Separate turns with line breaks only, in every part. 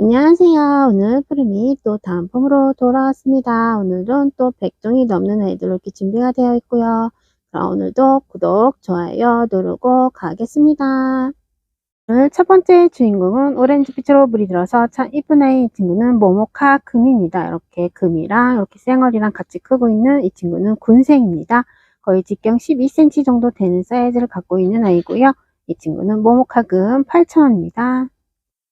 안녕하세요. 오늘 푸름이 또 다음 폼으로 돌아왔습니다. 오늘은 또 100종이 넘는 아이들로 이렇게 준비가 되어 있고요. 그럼 오늘도 구독, 좋아요 누르고 가겠습니다. 오늘 첫 번째 주인공은 오렌지빛으로 물이 들어서 참 이쁜 아이 이 친구는 모모카 금입니다. 이렇게 금이랑 이렇게 쌩얼이랑 같이 크고 있는 이 친구는 군생입니다. 거의 직경 12cm 정도 되는 사이즈를 갖고 있는 아이고요. 이 친구는 모모카 금 8,000원입니다.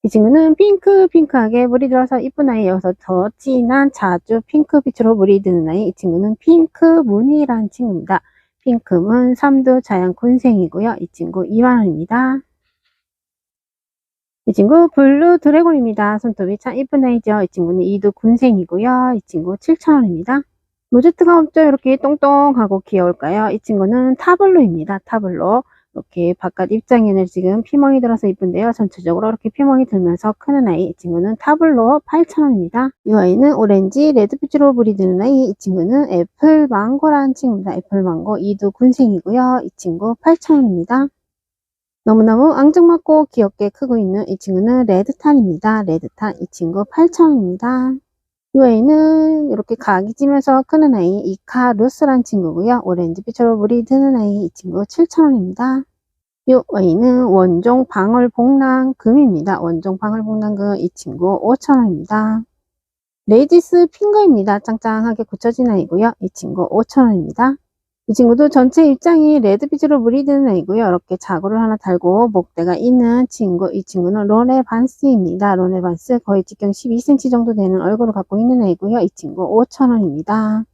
이 친구는 핑크 핑크하게 물이 들어서 이쁜 아이여서 더 진한 자주 핑크빛으로 물이 드는 아이 이 친구는 핑크 무늬라는 친구입니다. 핑크문 3두 자연 군생이고요. 이 친구 2만원입니다. 이 친구 블루 드래곤입니다. 손톱이 참 이쁜 아이죠. 이 친구는 2두 군생이고요. 이 친구 7,000원입니다. 로제트가 없죠? 이렇게 똥똥하고 귀여울까요? 이 친구는 타블로입니다. 타블로. 이렇게 바깥 입장에는 지금 피멍이 들어서 이쁜데요. 전체적으로 이렇게 피멍이 들면서 크는 아이. 이 친구는 타블로 8,000원입니다. 이 아이는 오렌지 레드빛으로 불이 드는 아이. 이 친구는 애플 망고라는 친구입니다. 애플 망고 2두 군생이고요. 이 친구 8,000원입니다. 너무너무 앙증맞고 귀엽게 크고 있는 이 친구는 레드탄입니다. 레드탄 이 친구 8,000원입니다. 이 아이는 이렇게 각이 지면서 크는 아이 이카 루스란 친구고요. 오렌지빛으로 물이 드는 아이 이 친구 7,000원입니다. 이 아이는 원종 방울복랑 금입니다. 원종 방울복랑 금이 친구 5,000원입니다. 레이디스 핑거입니다. 짱짱하게 굳혀진 아이고요. 이 친구 5,000원입니다. 이 친구도 전체 입장이 레드빛으로 물이 드는 아이고요. 이렇게 자구를 하나 달고 목대가 있는 친구. 이 친구는 로네 반스입니다. 로네 반스 거의 직경 12cm 정도 되는 얼굴을 갖고 있는 아이고요. 이 친구 5,000원입니다.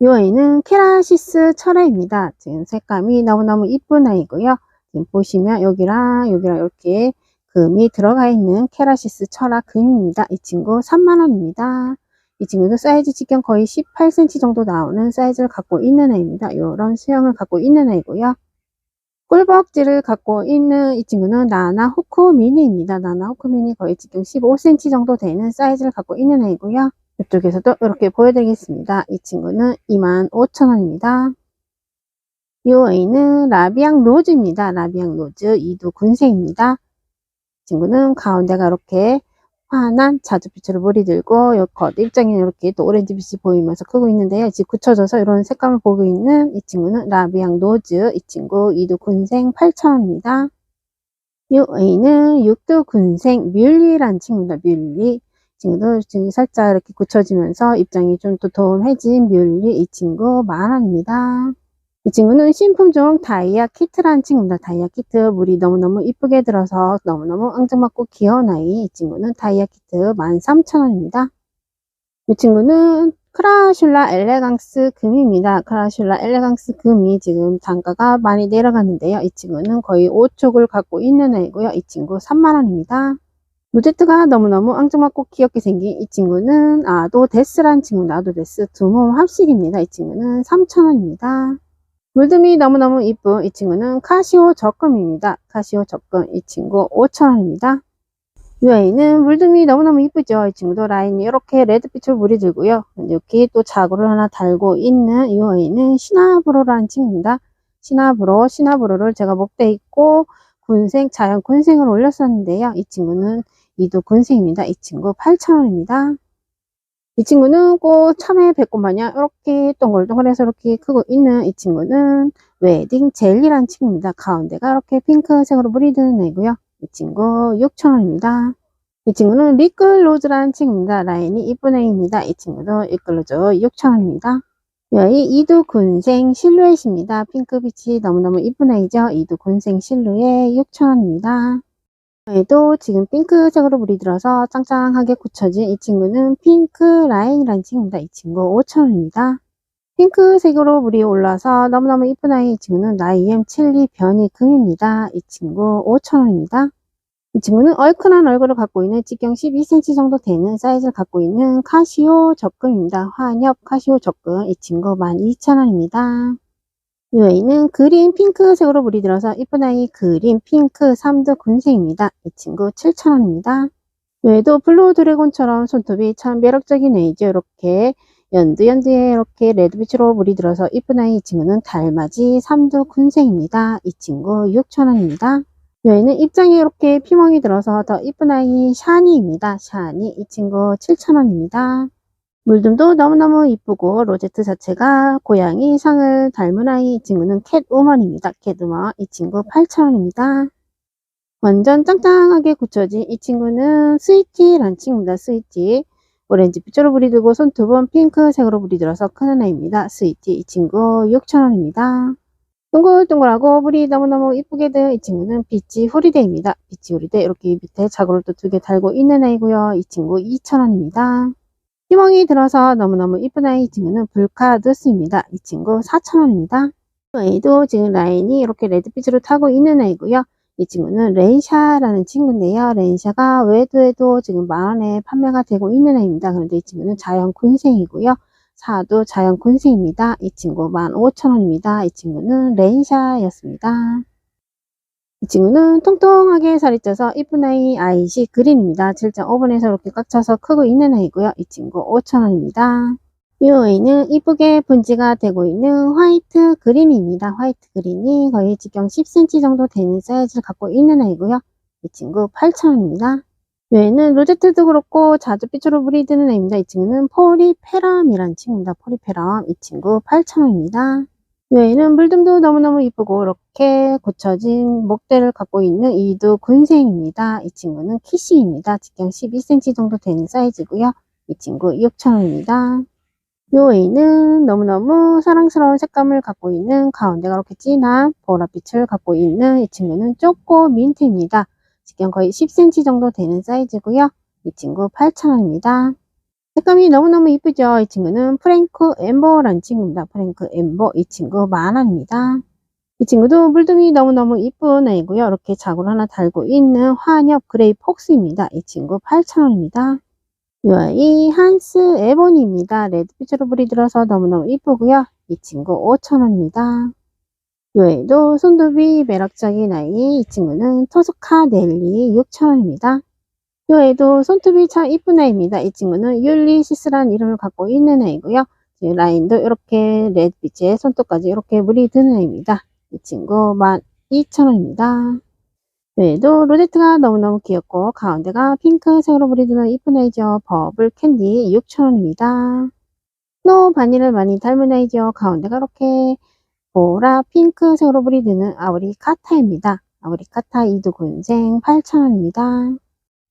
이 아이는 케라시스 철화입니다. 지금 색감이 너무너무 이쁜 아이고요. 지금 보시면 여기랑 여기랑 이렇게 금이 들어가 있는 케라시스 철화 금입니다. 이 친구 3만원입니다. 이 친구도 사이즈 직경 거의 18cm 정도 나오는 사이즈를 갖고 있는 애입니다. 이런 수영을 갖고 있는 애이고요. 꿀벅지를 갖고 있는 이 친구는 나나 호크 미니입니다. 나나 호크 미니 거의 직경 15cm 정도 되는 사이즈를 갖고 있는 애이고요. 이쪽에서도 이렇게 보여드리겠습니다. 이 친구는 25,000원입니다. 이 아이는 라비앙 노즈입니다. 라비앙 노즈 2두 군생입니다. 이 친구는 가운데가 이렇게 환한 자주빛으로 물이 들고 겉 입장에 이렇게 또 오렌지빛이 보이면서 크고 있는데요. 지금 굳혀져서 이런 색감을 보고 있는 이 친구는 라비앙 노즈 이 친구 2두 군생 8,000원입니다. 이 아이는 6두 군생 뮬리란 친구입니다. 뮬리 친구도 지금 살짝 이렇게 굳혀지면서 입장이 좀 도톰해진 뮬리 이 친구 만원입니다. 이 친구는 신품 종 다이아 키트라는 친구입니다. 다이아 키트 물이 너무너무 이쁘게 들어서 너무너무 앙증맞고 귀여운 아이 이 친구는 다이아 키트 13,000원입니다. 이 친구는 크라슐라 엘레강스 금입니다. 크라슐라 엘레강스 금이 지금 단가가 많이 내려갔는데요. 이 친구는 거의 5촉을 갖고 있는 아이고요. 이 친구 3만원입니다. 루제트가 너무너무 앙증맞고 귀엽게 생긴 이 친구는 아도 데스란 친구 나도 데스 두 몸 합식입니다. 이 친구는 3,000원입니다. 물듬이 너무너무 이쁜 이 친구는 카시오 적금입니다. 카시오 적금 이 친구 5,000원입니다. 이 아이는 물듬이 너무너무 이쁘죠. 이 친구도 라인이 이렇게 레드빛을 물이 들고요. 이렇게 또 자구를 하나 달고 있는 이 아이는 시나브로라는 친구입니다. 시나브로, 시나브로를 제가 목대 있고 군생, 자연 군생을 올렸었는데요. 이 친구는 이도 군생입니다. 이 친구 8,000원입니다. 이 친구는 꼭 참외 배꼽 마냥 이렇게 동글동글해서 이렇게 크고 있는 이 친구는 웨딩 젤리라는 친구입니다. 가운데가 이렇게 핑크색으로 물이 드는 애고요. 이 친구 6,000원입니다. 이 친구는 리클로즈라는 친구입니다. 라인이 이쁜 애입니다. 이 친구도 리클로즈 6,000원입니다. 여기 이두 군생 실루엣입니다. 핑크빛이 너무너무 이쁜 애이죠. 이두 군생 실루엣 6,000원입니다. 얘도 지금 핑크색으로 물이 들어서 짱짱하게 굳혀진 이 친구는 핑크 라인이라는 친구입니다. 이 친구 5,000원입니다. 핑크색으로 물이 올라서 너무너무 이쁜 아이 이 친구는 나이엠 칠리 변이 금입니다. 이 친구 5,000원입니다. 이 친구는 얼큰한 얼굴을 갖고 있는 직경 12cm 정도 되는 사이즈를 갖고 있는 카시오 적금입니다. 환엽 카시오 적금 이 친구 12,000원입니다. 이 아이는 그린 핑크색으로 물이 들어서 이쁜 아이 그린 핑크 3두 군생입니다. 이 친구 7,000원입니다. 외에도 블루 드래곤처럼 손톱이 참 매력적인 애이죠. 이렇게 연두연두에 이렇게 레드빛으로 물이 들어서 이쁜 아이 이 친구는 달맞이 3두 군생입니다. 이 친구 6,000원입니다. 여기는 입장에 이렇게 피멍이 들어서 더 이쁜 아이 샤니입니다. 샤니 이 친구 7,000원입니다. 물듬도 너무너무 이쁘고 로제트 자체가 고양이 상을 닮은 아이 이 친구는 캣우먼입니다. 캣우먼 이 친구 8,000원입니다. 완전 짱짱하게 굳혀진 이 친구는 스위티라는 친구입니다. 스위티 오렌지 빛으로 브리들고 손톱은 핑크색으로 브리들어서 크는 아이입니다. 스위티 이 친구 6,000원입니다. 동글동글하고 물이 너무너무 이쁘게 든 이 친구는 비치 후리데입니다. 비치 후리데 이렇게 밑에 자구를 또 두 개 달고 있는 아이고요. 이 친구 2,000원입니다. 희멍이 들어서 너무너무 이쁜 아이 이 친구는 불카두스입니다. 이 친구 4,000원입니다. 이 아이도 지금 라인이 이렇게 레드빛으로 타고 있는 아이고요. 이 친구는 렌샤라는 친구인데요. 렌샤가 외도에도 지금 만원에 판매가 되고 있는 아이입니다. 그런데 이 친구는 자연 군생이고요. 사도 자연 군생입니다. 이 친구 15,000원입니다. 이 친구는 렌샤였습니다. 이 친구는 통통하게 살이 쪄서 이쁜 아이 아이시 그린입니다. 7.5분에서 이렇게 꽉 차서 크고 있는 아이고요. 이 친구 5,000원입니다. 이 아이는 이쁘게 분지가 되고 있는 화이트 그린입니다. 화이트 그린이 거의 직경 10cm 정도 되는 사이즈를 갖고 있는 아이고요. 이 친구 8,000원입니다. 얘는 로제트도 그렇고 자주 빛으로 브리드는 애입니다. 이 친구는 포리페럼이라는 친구입니다. 포리페럼 이 친구 8,000원입니다. 얘는 물등도 너무너무 이쁘고 이렇게 고쳐진 목대를 갖고 있는 이두 군생입니다. 이 친구는 키시입니다. 직경 12cm 정도 되는 사이즈고요. 이 친구 6,000원입니다. 요 A는 너무너무 사랑스러운 색감을 갖고 있는 가운데가 이렇게 진한 보랏빛을 갖고 있는 이 친구는 쪼꼬 민트입니다. 직경 거의 10cm 정도 되는 사이즈고요. 이 친구 8,000원입니다. 색감이 너무너무 이쁘죠? 이 친구는 프랭크 엠버라는 친구입니다. 프랭크 엠버 이 친구 만원입니다. 이 친구도 물등이 너무너무 이쁜 아이고요. 이렇게 자구를 하나 달고 있는 환엽 그레이 폭스입니다. 이 친구 8,000원입니다. 이 한스 에본입니다. 레드빛으로 불이 들어서 너무너무 이쁘고요. 이 친구 5,000원입니다. 요에도 손톱이 매력적인 아이 이 친구는 토스카 넬리 6,000원입니다. 요에도 손톱이 참 이쁜 아이입니다. 이 친구는 율리시스라는 이름을 갖고 있는 아이고요. 라인도 이렇게 레드빛에 손톱까지 이렇게 물이 드는 아이입니다. 이 친구 12,000원입니다. 요에도 로제트가 너무너무 귀엽고 가운데가 핑크색으로 물이 드는 이쁜 아이죠. 버블 캔디 6,000원입니다. 스노우 바니를 많이 닮은 아이죠. 가운데가 이렇게 보라 핑크색으로 브리드는 아우리 카타입니다. 아우리 카타 이두군생 8,000원입니다.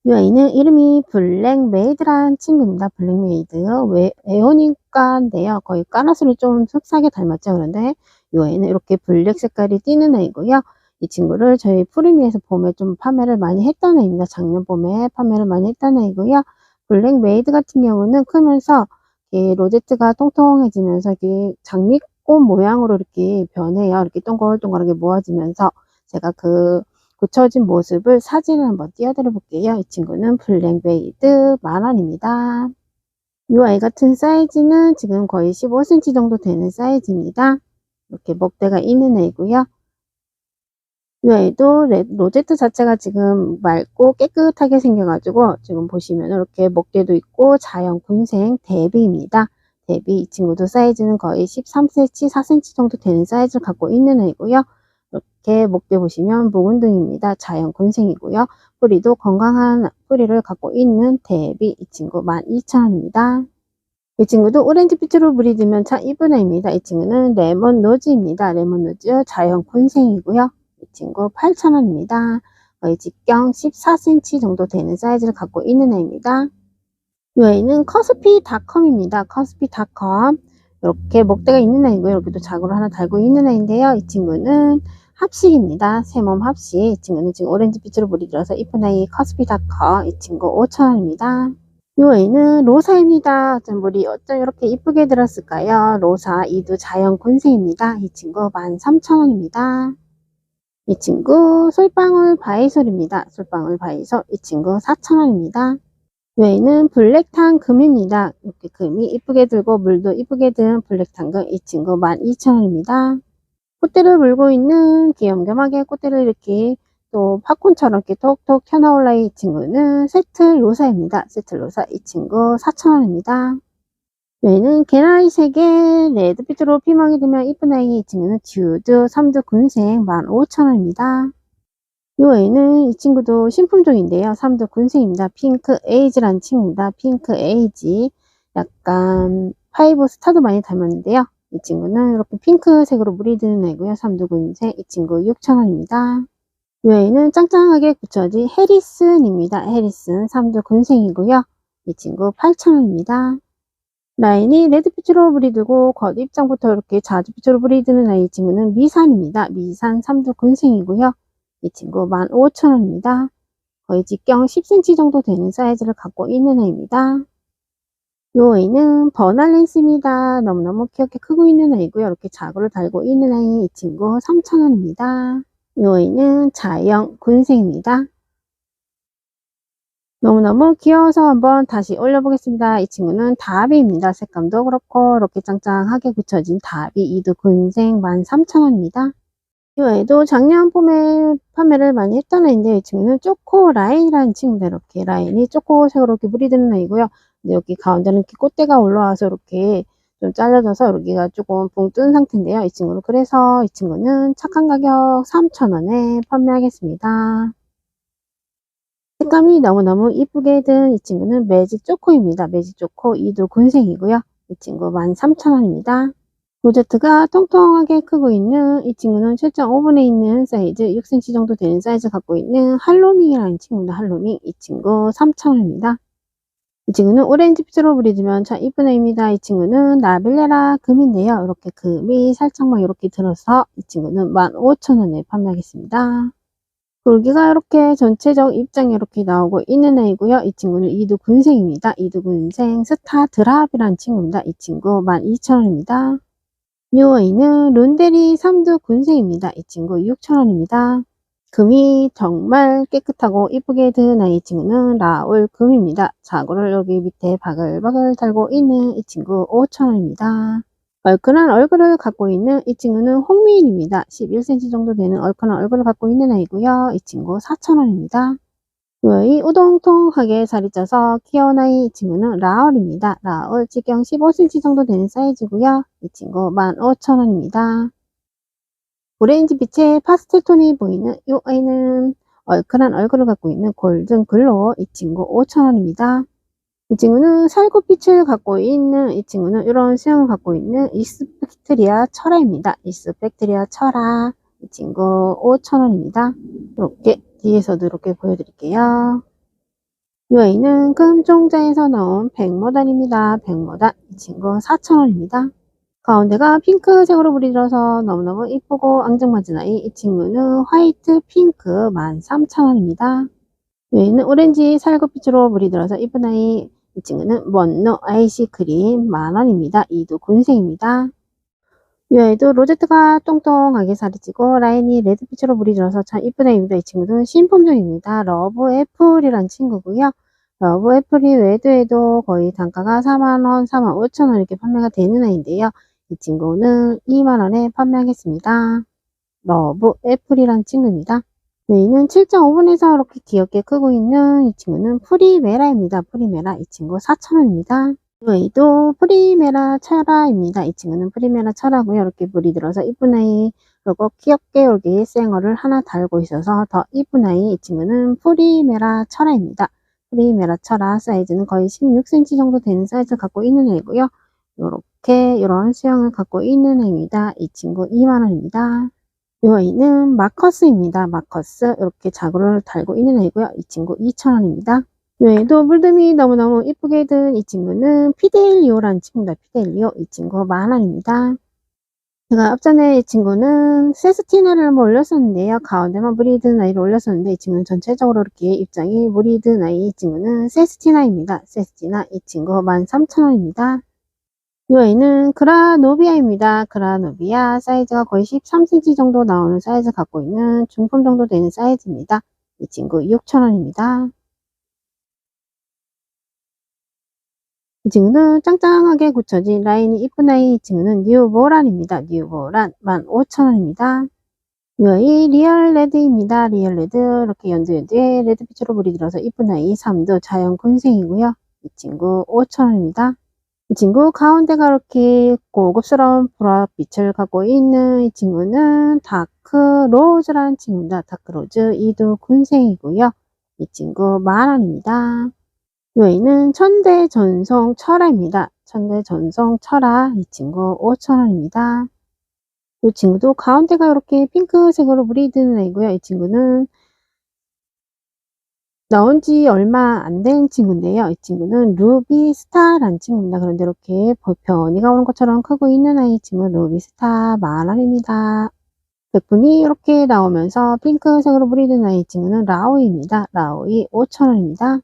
이 아이는 이름이 블랙메이드란 친구입니다. 블랙메이드. 왜, 에오니까인데요. 거의 까나스를 좀 흡사하게 닮았죠. 그런데 이 아이는 이렇게 블랙 색깔이 띄는 아이고요. 이 친구를 저희 푸르미에서 봄에 좀 판매를 많이 했던 아이입니다. 작년 봄에 판매를 많이 했던 아이고요. 블랙메이드 같은 경우는 크면서 로제트가 통통해지면서 이게 장미 꽃 모양으로 이렇게 변해요. 이렇게 동글동글하게 모아지면서 제가 그 고쳐진 모습을 사진을 한번 띄워드려 볼게요. 이 친구는 블랙베이드 만원입니다. 이 아이 같은 사이즈는 지금 거의 15cm 정도 되는 사이즈입니다. 이렇게 목대가 있는 애이고요. 이 아이도 로제트 자체가 지금 맑고 깨끗하게 생겨가지고 지금 보시면 이렇게 목대도 있고 자연 군생 대비입니다. 대비 이 친구도 사이즈는 거의 13cm, 4cm 정도 되는 사이즈를 갖고 있는 애이고요. 이렇게 목대 보시면 묵은등입니다. 자연 군생이고요. 뿌리도 건강한 뿌리를 갖고 있는 대비 이 친구 12,000원입니다. 이 친구도 오렌지빛으로 물이 들면 참 이쁜 애입니다. 이 친구는 레몬 노즈입니다. 레몬 노즈 자연 군생이고요. 이 친구 8,000원입니다. 거의 직경 14cm 정도 되는 사이즈를 갖고 있는 애입니다. 이 아이는 커스피 닷컴입니다. 커스피 닷컴 이렇게 목대가 있는 아이고요. 여기도 자구를 하나 달고 있는 아이인데요. 이 친구는 합식입니다. 세몸 합식. 이 친구는 지금 오렌지빛으로 물이 들어서 이쁜 아이 커스피닷컴 이 친구 5,000원입니다. 이 아이는 로사입니다. 어쩜 물이 어쩜 이렇게 이쁘게 들었을까요? 로사 이두 자연 군생입니다. 이 친구 13,000원입니다. 이 친구 솔방울 바이솔입니다. 솔방울 바이솔 이 친구 4,000원입니다. 외에는 블랙탕 금입니다. 이렇게 금이 이쁘게 들고 물도 이쁘게 든 블랙탕 금 이 친구 12,000원입니다. 꽃대를 물고 있는 귀염겸하게 꽃대를 이렇게 또 팝콘처럼 이렇게 톡톡 튀어나올라 이 친구는 세틀 로사입니다. 세틀 로사 이 친구 4,000원입니다. 외에는 개나리 색의 레드빛으로 피망이 되면 이쁜 아이 이 친구는 듀드 3두 군생 15,000원입니다. 요 애는 이 친구도 신품종인데요. 3도 군생입니다. 핑크 에이지라는 친구입니다. 핑크 에이지. 약간 파이브 스타도 많이 닮았는데요. 이 친구는 이렇게 핑크색으로 물이 드는 애고요. 3도 군생. 이 친구 6,000원입니다. 요 애는 짱짱하게 굳혀진 해리슨입니다. 해리슨 3도 군생이고요. 이 친구 8,000원입니다. 라인이 레드빛으로 브리드고 겉 입장부터 이렇게 자주빛으로 브리드는 아이 친구는 미산입니다. 미산 3도 군생이고요. 이 친구 15,000원입니다. 거의 직경 10cm 정도 되는 사이즈를 갖고 있는 아이입니다. 요 아이는 버날렌스입니다. 너무너무 귀엽게 크고 있는 아이고요. 이렇게 자구를 달고 있는 아이 이 친구 3,000원입니다. 요 아이는 자영 군생입니다. 너무너무 귀여워서 한번 다시 올려보겠습니다. 이 친구는 다비입니다. 색감도 그렇고 이렇게 짱짱하게 붙여진 다비 이두 군생 13,000원입니다. 이 외에도 작년 봄에 판매를 많이 했던 아이인데 이 친구는 초코 라인이라는 친구입니다. 이렇게 라인이 초코색으로 이렇게 물이 드는 아이고요. 근데 여기 가운데는 이렇게 꽃대가 올라와서 이렇게 좀 잘라져서 여기가 조금 붕 뜬 상태인데요. 이 친구는 그래서 이 친구는 착한 가격 3,000원에 판매하겠습니다. 색감이 너무너무 이쁘게 든 이 친구는 매직 초코입니다. 매직 초코 이두 군생이고요. 이 친구 13,000원입니다. 로제트가 통통하게 크고 있는 이 친구는 7.5분에 있는 사이즈 6cm 정도 되는 사이즈 갖고 있는 할로밍이라는 친구입니다. 할로밍 이 친구 3,000원입니다. 이 친구는 오렌지 빛으로 브리드면 참 이쁜 애입니다. 이 친구는 나빌레라 금인데요. 이렇게 금이 살짝만 이렇게 들어서 이 친구는 15,000원에 판매하겠습니다. 돌기가 이렇게 전체적 입장이 이렇게 나오고 있는 애이고요. 이 친구는 이두 군생입니다. 이두 군생 스타 드랍이라는 친구입니다. 이 친구 12,000원입니다. 이 아이는 룬데리 3두 군생입니다. 이 친구 6,000원입니다. 금이 정말 깨끗하고 이쁘게 든 아이 친구는 라울 금입니다. 자구를 여기 밑에 바글바글 달고 있는 이 친구 5,000원입니다. 얼큰한 얼굴을 갖고 있는 이 친구는 홍미인입니다. 11cm 정도 되는 얼큰한 얼굴을 갖고 있는 아이고요. 이 친구 4,000원입니다. 이 우동통하게 살이 쪄서 귀여운 아이 이 친구는 라얼입니다. 라얼 직경 15cm 정도 되는 사이즈고요. 이 친구 15,000원입니다. 오렌지 빛의 파스텔 톤이 보이는 이 아이는 얼큰한 얼굴을 갖고 있는 골든 글로 이 친구 5,000원입니다. 이 친구는 살구빛을 갖고 있는 이 친구는 이런 수영을 갖고 있는 이스펙트리아 철화입니다. 이스펙트리아 철화 이 친구 5,000원입니다. 이렇게 뒤에서도 이렇게 보여드릴게요. 이 아이는 금종자에서 나온 백모단입니다. 백모단 이 친구 4,000원입니다. 가운데가 핑크색으로 브리들어서 너무너무 이쁘고 앙증맞은 아이 이 친구는 화이트 핑크 13,000원입니다. 여기는 오렌지 살구빛으로 브리들어서 이쁜 아이 이 친구는 먼노 아이시크림 만원입니다. 이도 군생입니다. 이 아이도 로제트가 똥똥하게 살이 찌고 라인이 레드빛으로 물이 들어서 참 이쁜 애입니다. 이 친구는 신품종입니다. 러브 애플이란 친구고요. 러브 애플이 외도에도 거의 단가가 4만원, 4만 5천원 이렇게 판매가 되는 아이인데요. 이 친구는 2만원에 판매하겠습니다. 러브 애플이란 친구입니다. 여기는 7.5분에서 이렇게 귀엽게 크고 있는 이 친구는 프리메라입니다. 프리메라 이 친구 4,000원입니다. 여기도 프리메라 철화입니다. 이 친구는 프리메라 철화고요. 이렇게 물이 들어서 이쁜 아이 그리고 귀엽게 여기 생얼을 하나 달고 있어서 더 이쁜 아이 이 친구는 프리메라 철화입니다. 프리메라 철화 사이즈는 거의 16cm 정도 되는 사이즈를 갖고 있는 애고요. 이렇게 이런 수영을 갖고 있는 애입니다. 이 친구 2만원입니다. 이 아이는 마커스입니다. 마커스 이렇게 자구를 달고 있는 아이고요. 이 친구 2,000원입니다. 외에도 물듬이 너무너무 이쁘게 든 이 친구는 피델리오라는 친구입니다. 피델리오 이 친구 만원입니다. 제가 앞전에 이 친구는 세스티나를 한번 올렸었는데요. 가운데만 물이 든 아이를 올렸었는데 이 친구는 전체적으로 이렇게 입장이 물이 든 아이 이 친구는 세스티나입니다. 세스티나 이 친구 13,000원입니다. 이 아이는 그라노비아입니다. 그라노비아 사이즈가 거의 13cm 정도 나오는 사이즈 갖고 있는 중품 정도 되는 사이즈입니다. 이 친구 6,000원입니다. 이 친구는 짱짱하게 굳혀진 라인이 이쁜 아이 이 친구는 뉴보란입니다. 뉴보란 15,000원입니다. 이 아이 리얼 레드입니다. 리얼 레드 이렇게 연두연두에 레드빛으로 물이 들어서 이쁜 아이 3도 자연 군생이고요. 이 친구 5,000원입니다. 이 친구 가운데가 이렇게 고급스러운 보랏빛을 갖고 있는 이 친구는 다크 로즈라는 친구입니다. 다크 로즈 이두 군생이고요. 이 친구 만원입니다. 여기는 천대 전송 철화입니다. 천대 전송 철화 이 친구 5천원입니다. 이 친구도 가운데가 이렇게 핑크색으로 물이 드는 애고요. 이 친구는 나온 지 얼마 안 된 친구인데요. 이 친구는 루비스타라는 친구입니다. 그런데 이렇게 변이가 오는 것처럼 크고 있는 아이 친구 루비스타 만원입니다. 백분이 이렇게 나오면서 핑크색으로 뿌리는 아이 친구는 라오이입니다. 라오이 5천원입니다.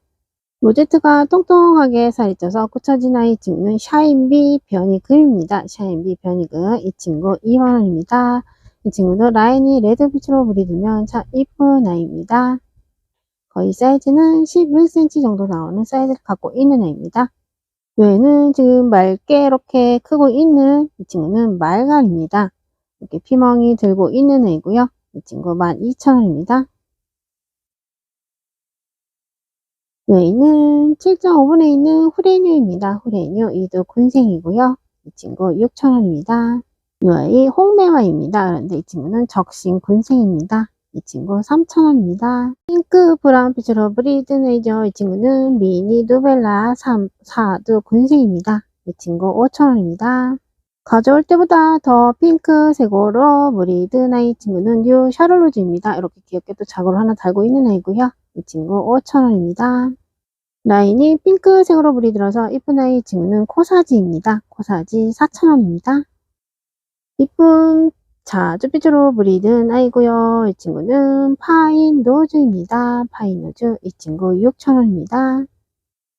로제트가 똥똥하게 살이 쪄서 꽂혀진 아이 친구는 샤인비 변이금입니다. 샤인비 변이금 이 친구 2만원입니다. 이 친구도 라인이 레드빛으로 뿌리두면 참 이쁜 아이입니다. 거의 사이즈는 11cm 정도 나오는 사이즈를 갖고 있는 애입니다. 얘는 지금 맑게 이렇게 크고 있는 이 친구는 말갈입니다. 이렇게 피멍이 들고 있는 애이고요. 이 친구 12,000원입니다. 얘는 7.5분에 있는 후레뉴입니다. 후레뉴 이도 군생이고요. 이 친구 6,000원입니다. 이 아이 홍매화입니다. 그런데 이 친구는 적신 군생입니다. 이 친구 3,000원입니다. 핑크 브라운빛으로 브리드네이저 이 친구는 미니 누벨라 3, 4두 군생입니다. 이 친구 5,000원입니다. 가져올 때보다 더 핑크색으로 브리드나 이 친구는 뉴 샤를로즈입니다. 이렇게 귀엽게 또 자고를 하나 달고 있는 아이고요. 이 친구 5,000원입니다. 라인이 핑크색으로 브리들어서 이쁜 아이 친구는 코사지입니다. 코사지 4,000원입니다. 이쁜 자주빛으로 브리든 아이고요. 이 친구는 파인 노즈입니다. 파인 노즈 이 친구 6,000원입니다.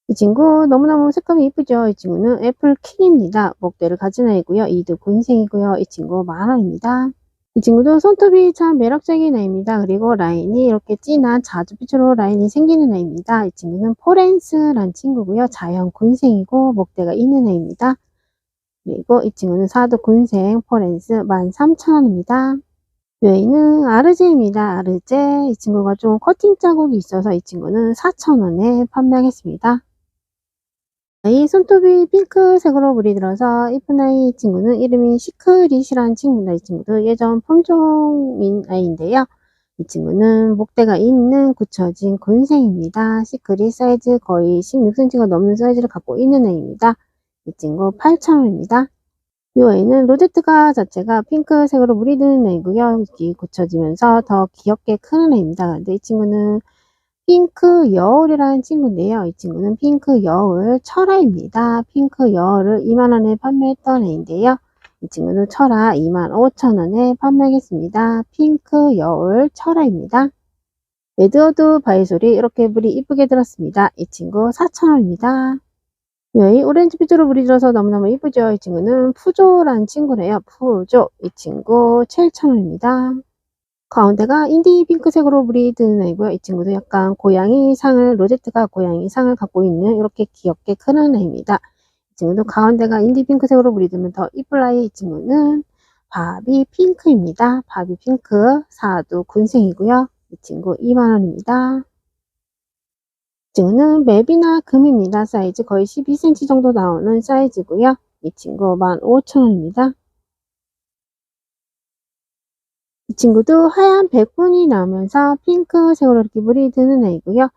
이 친구 너무너무 색감이 이쁘죠. 이 친구는 애플킹입니다. 목대를 가진 아이고요. 이도 군생이고요. 이 친구 만원입니다. 이 친구도 손톱이 참 매력적인 아이입니다. 그리고 라인이 이렇게 진한 자주빛으로 라인이 생기는 아이입니다. 이 친구는 포렌스란 친구고요. 자연 군생이고 목대가 있는 아이입니다. 그리고 이 친구는 사드 군생 포렌스 13,000원입니다. 여기는 아르제입니다. 아르제 이 친구가 좀 커팅 자국이 있어서 이 친구는 4,000원에 판매하겠습니다. 이 손톱이 핑크색으로 물이 들어서 이쁜 아이 이 친구는 이름이 시크릿이라는 친구입니다. 이 친구도 예전 폼종인 아이인데요. 이 친구는 목대가 있는 굳혀진 군생입니다. 시크릿 사이즈 거의 16cm가 넘는 사이즈를 갖고 있는 아이입니다. 이 친구 8,000원입니다. 이 아이는 로제트가 자체가 핑크색으로 물이 드는 애이고요. 여기 굳혀지면서 더 귀엽게 크는 애입니다. 근데 이 친구는 핑크 여울이라는 친구인데요. 이 친구는 핑크 여울 철화입니다. 핑크 여울을 2만원에 판매했던 애인데요. 이 친구는 철화 25,000원에 판매하겠습니다. 핑크 여울 철화입니다. 에드워드 바이솔이 이렇게 물이 이쁘게 들었습니다. 이 친구 4,000원입니다. 네, 오렌지 빛으로 물이 들어서 너무너무 이쁘죠. 이 친구는 푸조란 친구래요. 푸조. 이 친구 7,000원입니다. 가운데가 인디 핑크색으로 물이 드는 애고요. 이 친구도 약간 고양이 상을, 로제트가 고양이 상을 갖고 있는 이렇게 귀엽게 크는 애입니다. 이 친구도 가운데가 인디 핑크색으로 물이 들면 더 이쁠 아이 이 친구는 바비 핑크입니다. 바비 핑크 사두 군생이고요. 이 친구 2만원입니다. 친구는 맵이나 금입니다. 사이즈 거의 12cm 정도 나오는 사이즈고요. 이 친구 15,000원입니다. 이 친구도 하얀 백분이 나오면서 핑크색으로 물이 드는 애이고요.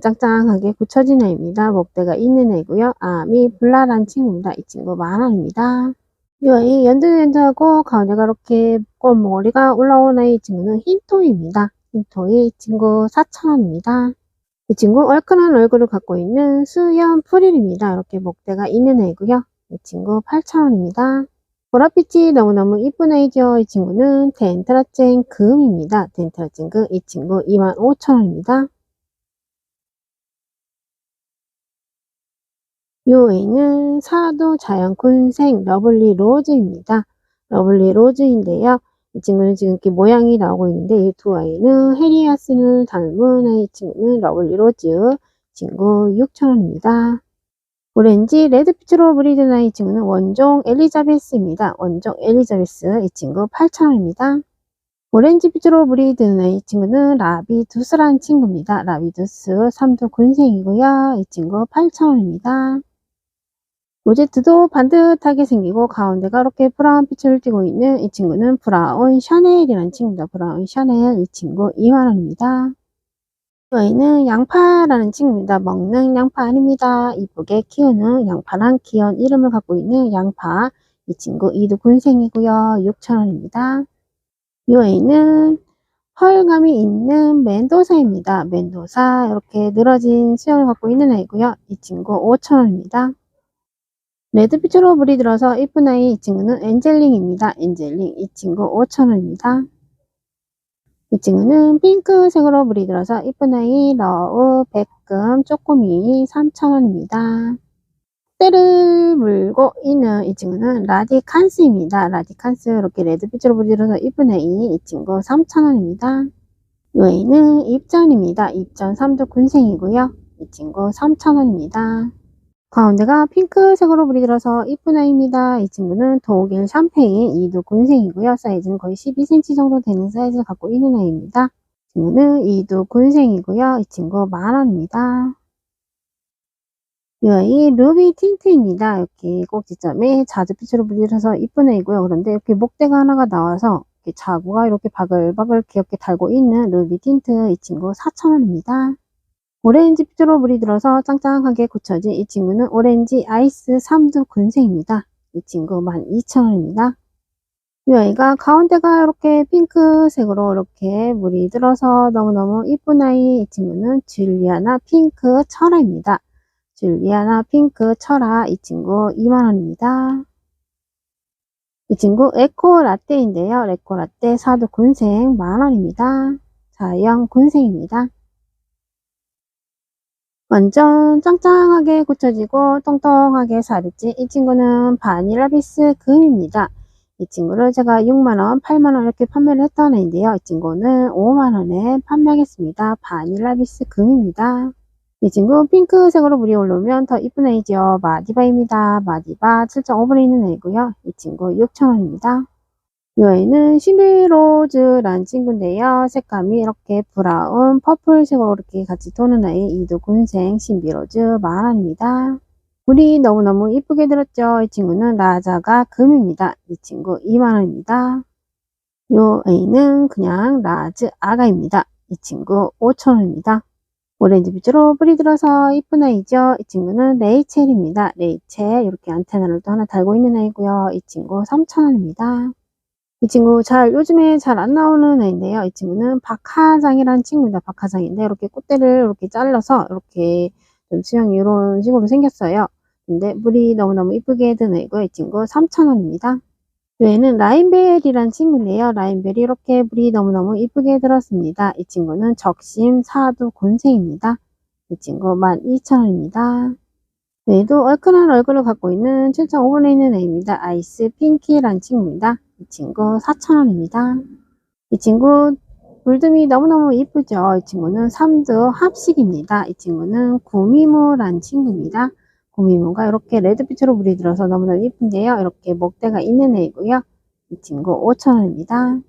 짱짱하게 굳혀진 애입니다. 목대가 있는 애고요. 암이 블라란 친구입니다. 이 친구 만원입니다. 이 아이 연두연두하고 가운데가 이렇게 꽃머리가 올라온 아이 이 친구는 흰토이입니다. 흰토이 이 친구 4,000원입니다. 이 친구 얼큰한 얼굴을 갖고 있는 수염 프릴입니다. 이렇게 목대가 있는 애고요. 이 친구 8,000원입니다. 보랏빛이 너무너무 이쁜 애죠. 이 친구는 덴트라젠 금입니다. 덴트라젠 금 이 친구 25,000원입니다. 요 애는 사도 자연군생 러블리 로즈입니다. 러블리 로즈인데요. 이 친구는 지금 이렇게 모양이 나오고 있는데 이 두 아이는 해리아스를 닮은 아이 친구는 러블리 로즈 친구 6,000원입니다. 오렌지 레드빛으로 브리든 아이 친구는 원종 엘리자베스입니다. 원종 엘리자베스 이 친구 8,000원입니다. 오렌지 빛으로 브리든 아이 친구는 라비두스라는 친구입니다. 라비두스 3두 군생이고요. 이 친구 8,000원입니다. 로제트도 반듯하게 생기고 가운데가 이렇게 브라운 빛을 띠고 있는 이 친구는 브라운 샤넬이라는 친구입니다. 브라운 샤넬 이 친구 2만원입니다. 저희는 양파라는 친구입니다. 먹는 양파 아닙니다. 이쁘게 키우는 양파란 귀여운 이름을 갖고 있는 양파 이 친구 이두 군생이고요. 6천원입니다. 이 아이는 펄감이 있는 멘도사입니다. 멘도사 이렇게 늘어진 수영을 갖고 있는 아이고요. 이 친구 5천원입니다. 레드빛으로 물이 들어서 이쁜 아이 이 친구는 엔젤링입니다. 엔젤링 이 친구 5천원입니다. 이 친구는 핑크색으로 물이 들어서 이쁜 아이 러우 백금 쪼꼬미 3천원입니다. 때를 물고 있는 이 친구는 라디칸스입니다. 라디칸스 이렇게 레드 빛으로 물이 들어서 이쁜 아이 이 친구 3천원입니다. 이 아이는 입전입니다. 입전 3두 군생이고요. 이 친구 3천원입니다. 가운데가 핑크색으로 물이 들어서 이쁜 아이입니다. 이 친구는 독일 샴페인 2두 군생이고요. 사이즈는 거의 12cm 정도 되는 사이즈를 갖고 있는 아이입니다. 이 친구는 2두 군생이고요. 이 친구 만원입니다. 이 아이 루비 틴트입니다. 이렇게 꼭지점에 자주빛으로 물이 들어서 이쁜 아이고요. 그런데 이렇게 목대가 하나가 나와서 이렇게 자구가 이렇게 바글바글 귀엽게 달고 있는 루비 틴트 이 친구 4,000원입니다. 오렌지 빛으로 물이 들어서 짱짱하게 굳혀진 이 친구는 오렌지 아이스 3두 군생입니다. 이 친구 12,000원입니다. 이 아이가 가운데가 이렇게 핑크색으로 이렇게 물이 들어서 너무너무 이쁜 아이 이 친구는 줄리아나 핑크 철화입니다. 줄리아나 핑크 철화 이 친구 2만원입니다. 이 친구 에코 라떼인데요. 에코 라떼 사두 군생 만원입니다. 자영 군생입니다. 완전 짱짱하게 굳혀지고 똥똥하게 살있지 이 친구는 바닐라비스 금입니다. 이 친구를 제가 6만원, 8만원 이렇게 판매를 했던 애인데요. 이 친구는 5만원에 판매하겠습니다. 바닐라비스 금입니다. 이 친구 핑크색으로 물이 올라오면 더 이쁜 애이죠. 마디바입니다. 마디바 7.5분에 있는 애이고요. 이 친구 6천원입니다. 이 아이는 시밀로즈란 친구인데요. 색감이 이렇게 브라운, 퍼플색으로 이렇게 같이 도는 아이 이두 군생 신비로즈 만원입니다. 물이 너무너무 이쁘게 들었죠. 이 친구는 라자가 금입니다. 이 친구 2만원입니다. 이 아이는 그냥 라즈 아가입니다. 이 친구 5천원입니다. 오렌지 빛으로 뿌리 들어서 이쁜 아이죠. 이 친구는 레이첼입니다. 레이첼 이렇게 안테나를 또 하나 달고 있는 아이고요. 이 친구 3천원입니다. 이 친구 잘 요즘에 잘 안 나오는 애인데요. 이 친구는 박하장이라는 친구입니다. 박하장인데 이렇게 꽃대를 이렇게 잘라서 이렇게 좀 수영이 이런 식으로 생겼어요. 근데 물이 너무너무 이쁘게 든 애고요. 이 친구 3,000원입니다. 얘는 라인벨이란 친구인데요. 라인벨이 이렇게 물이 너무너무 이쁘게 들었습니다. 이 친구는 적심 사두 곤생입니다. 이 친구 12,000원입니다. 얘도 얼큰한 얼굴을 갖고 있는 7.5분에 있는 애입니다. 아이스 핑키란 친구입니다. 이 친구 4,000원입니다. 이 친구 물듬이 너무너무 이쁘죠. 이 친구는 3두 합식입니다. 이 친구는 구미모란 친구입니다. 구미모가 이렇게 레드빛으로 물이 들어서 너무너무 이쁜데요. 이렇게 목대가 있는 애이고요. 이 친구 5,000원입니다.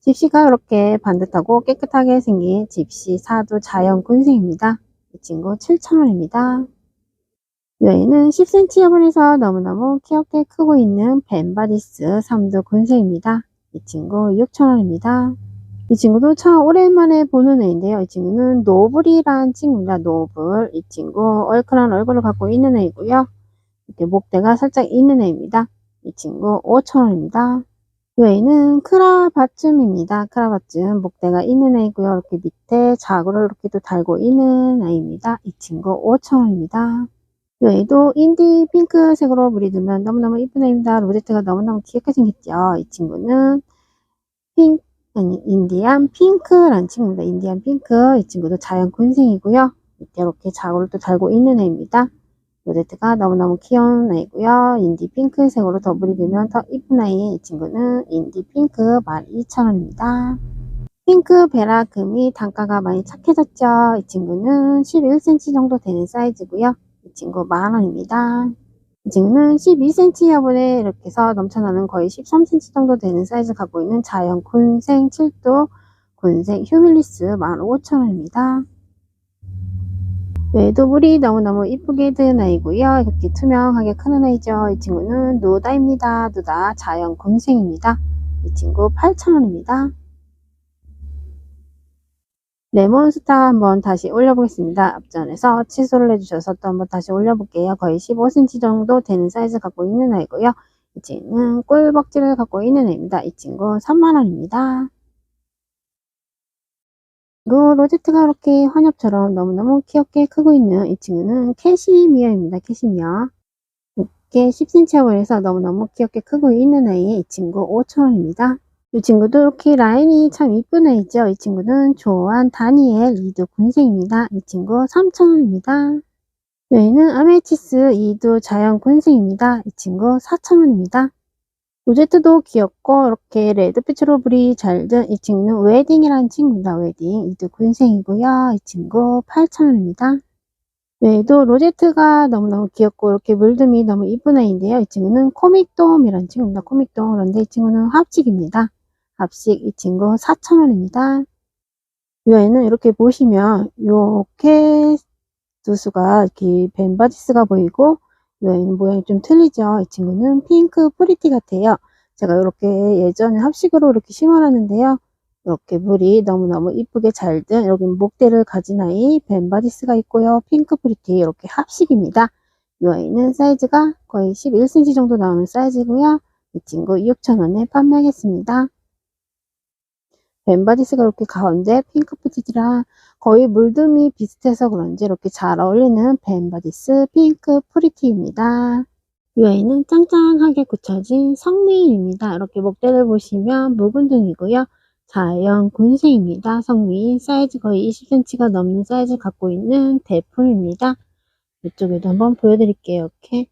집시가 이렇게 반듯하고 깨끗하게 생긴 집시 사두 자연 군생입니다. 이 친구 7,000원입니다. 여인은 10cm 여분에서 너무너무 귀엽게 크고 있는 벤바디스 3두 군생입니다. 이 친구 6,000원입니다. 이 친구도 참 오랜만에 보는 애인데요. 이 친구는 노블이란 친구입니다. 노블. 이 친구 얼큰한 얼굴을 갖고 있는 애이고요. 이렇게 목대가 살짝 있는 애입니다. 이 친구 5,000원입니다. 이 애는 크라바쯤입니다. 크라바쯤 목대가 있는 애이고요. 이렇게 밑에 자구를 이렇게 또 달고 있는 아이입니다. 이 친구 5,000원입니다. 얘도 인디 핑크색으로 물이 들면 너무너무 이쁜 애입니다. 로제트가 너무너무 귀엽게 생겼죠. 이 친구는 핑, 아니, 인디안 핑크라는 친구입니다. 인디안 핑크. 이 친구도 자연 군생이고요. 이렇게 자구를 또 달고 있는 애입니다. 로제트가 너무너무 귀여운 아이고요. 인디 핑크색으로 더 물이 들면 더 이쁜 아이. 이 친구는 인디 핑크 12,000원입니다. 핑크 베라 금이 단가가 많이 착해졌죠. 이 친구는 11cm 정도 되는 사이즈고요. 이 친구 만원입니다. 이 친구는 12cm 여분에 이렇게 해서 넘쳐나는 거의 13cm 정도 되는 사이즈 갖고 있는 자연 군생 7도 군생 휴밀리스 15,000원입니다. 외도 물이 너무너무 이쁘게 든 아이고요. 이렇게 투명하게 크는 아이죠. 이 친구는 누다입니다. 누다 자연 금생입니다. 이 친구 8,000원입니다. 레몬스타 한번 다시 올려보겠습니다. 앞전에서 취소를 해주셔서 또 한번 다시 올려볼게요. 거의 15cm 정도 되는 사이즈 갖고 있는 아이고요. 이 친구는 꿀벅지를 갖고 있는 아이입니다. 이 친구 3만원입니다. 그리고 로제트가 이렇게 환엽처럼 너무너무 귀엽게 크고 있는 이 친구는 캐시미어입니다. 캐시미어. 이렇게 10cm하고 해서 너무너무 귀엽게 크고 있는 아이 이 친구 5천원입니다. 이 친구도 이렇게 라인이 참 이쁜 아이죠. 이 친구는 조한 다니엘 리드 군생입니다. 이 친구 3천원입니다. 여기는 아메치스 이두 자연 군생입니다. 이 친구 4천원입니다. 로제트도 귀엽고 이렇게 레드빛으로 불이 잘 든 이 친구는 웨딩이라는 친구입니다. 웨딩 이두 군생이고요. 이 친구 8천원입니다. 외에도 로제트가 너무너무 귀엽고 이렇게 물듬이 너무 이쁜 아이인데요. 이 친구는 코믹돔이라는 친구입니다. 코믹돔 그런데 이 친구는 합식입니다. 합식 이 친구 4천원입니다. 이 아이는 이렇게 보시면 이렇게 두 수가 이렇게 벤바지스가 보이고 여기는 모양이 좀 틀리죠. 이 친구는 핑크 프리티 같아요. 제가 이렇게 예전에 합식으로 이렇게 심어놨는데요. 이렇게 물이 너무너무 이쁘게 잘 든 여기 목대를 가진 아이 벤바디스가 있고요. 핑크 프리티 이렇게 합식입니다. 이 아이는 사이즈가 거의 11cm 정도 나오는 사이즈고요. 이 친구 6,000원에 판매하겠습니다. 벤바디스가 이렇게 가운데 핑크 프리티랑 거의 물듬이 비슷해서 그런지 이렇게 잘 어울리는 벤바디스 핑크 프리티입니다. 이 아이는 짱짱하게 굳혀진 성미인입니다. 이렇게 목대를 보시면 묵은 등이고요. 자연 군생입니다. 성미인 사이즈 거의 20cm가 넘는 사이즈 갖고 있는 대품입니다. 이쪽에도 한번 보여드릴게요. 이렇게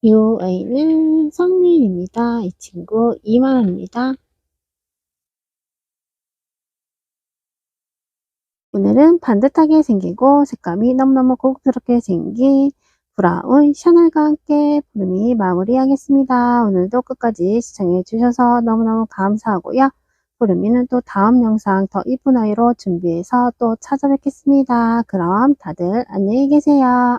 이 아이는 성미인입니다. 이 친구 2만원입니다. 오늘은 반듯하게 생기고 색감이 너무너무 고급스럽게 생긴 브라운 샤넬과 함께 부름이 마무리하겠습니다. 오늘도 끝까지 시청해 주셔서 너무너무 감사하고요. 부름이는 또 다음 영상 더 이쁜 아이로 준비해서 또 찾아뵙겠습니다. 그럼 다들 안녕히 계세요.